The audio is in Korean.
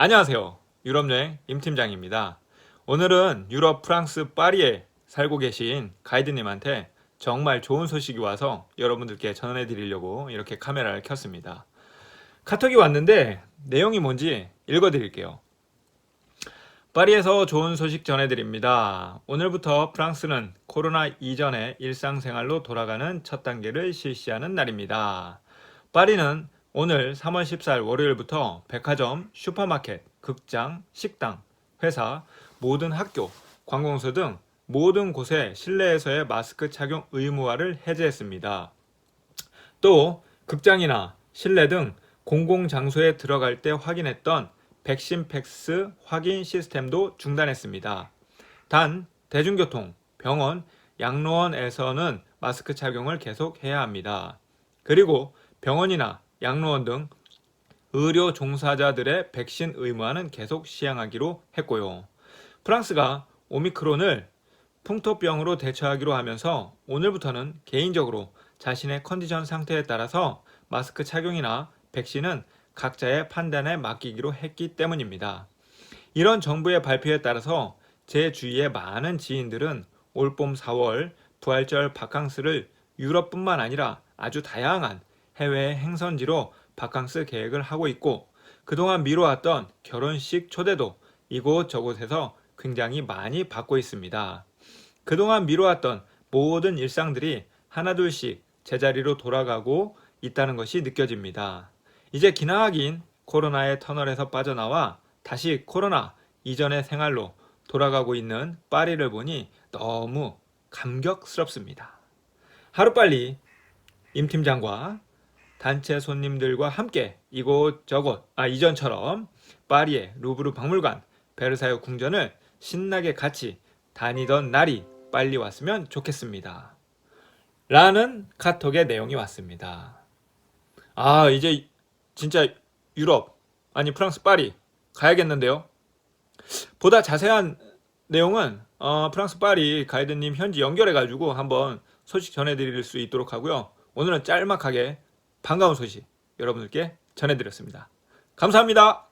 안녕하세요. 유럽여행 임팀장입니다. 오늘은 유럽 프랑스 파리에 살고 계신 가이드님한테 정말 좋은 소식이 와서 여러분들께 전해드리려고 이렇게 카메라를 켰습니다. 카톡이 왔는데 내용이 뭔지 읽어드릴게요. 파리에서 좋은 소식 전해드립니다. 오늘부터 프랑스는 코로나 이전의 일상생활로 돌아가는 첫 단계를 실시하는 날입니다. 파리는 오늘 3월 14일 월요일부터 백화점, 슈퍼마켓, 극장, 식당, 회사, 모든 학교, 관공서 등 모든 곳에 실내에서의 마스크 착용 의무화를 해제했습니다. 또 극장이나 실내 등 공공장소에 들어갈 때 확인했던 백신 팩스 확인 시스템도 중단했습니다. 단 대중교통, 병원, 양로원에서는 마스크 착용을 계속 해야 합니다. 그리고 병원이나 양로원 등 의료 종사자들의 백신 의무화는 계속 시행하기로 했고요. 프랑스가 오미크론을 풍토병으로 대처하기로 하면서 오늘부터는 개인적으로 자신의 컨디션 상태에 따라서 마스크 착용이나 백신은 각자의 판단에 맡기기로 했기 때문입니다. 이런 정부의 발표에 따라서 제 주위의 많은 지인들은 올봄 4월 부활절 바캉스를 유럽뿐만 아니라 아주 다양한 해외 행선지로 바캉스 계획을 하고 있고 그동안 미뤄왔던 결혼식 초대도 이곳 저곳에서 굉장히 많이 받고 있습니다. 그동안 미뤄왔던 모든 일상들이 하나둘씩 제자리로 돌아가고 있다는 것이 느껴집니다. 이제 기나긴 코로나의 터널에서 빠져나와 다시 코로나 이전의 생활로 돌아가고 있는 파리를 보니 너무 감격스럽습니다. 하루빨리 임 팀장과 단체 손님들과 함께 이곳저곳 아 이전처럼 파리의 루브르 박물관, 베르사유 궁전을 신나게 같이 다니던 날이 빨리 왔으면 좋겠습니다. 라는 카톡의 내용이 왔습니다. 아 이제 진짜 유럽 아니 프랑스 파리 가야겠는데요. 보다 자세한 내용은 어, 프랑스 파리 가이드님 현지 연결해가지고 한번 소식 전해드릴 수 있도록 하고요. 오늘은 짤막하게 반가운 소식 여러분들께 전해드렸습니다. 감사합니다.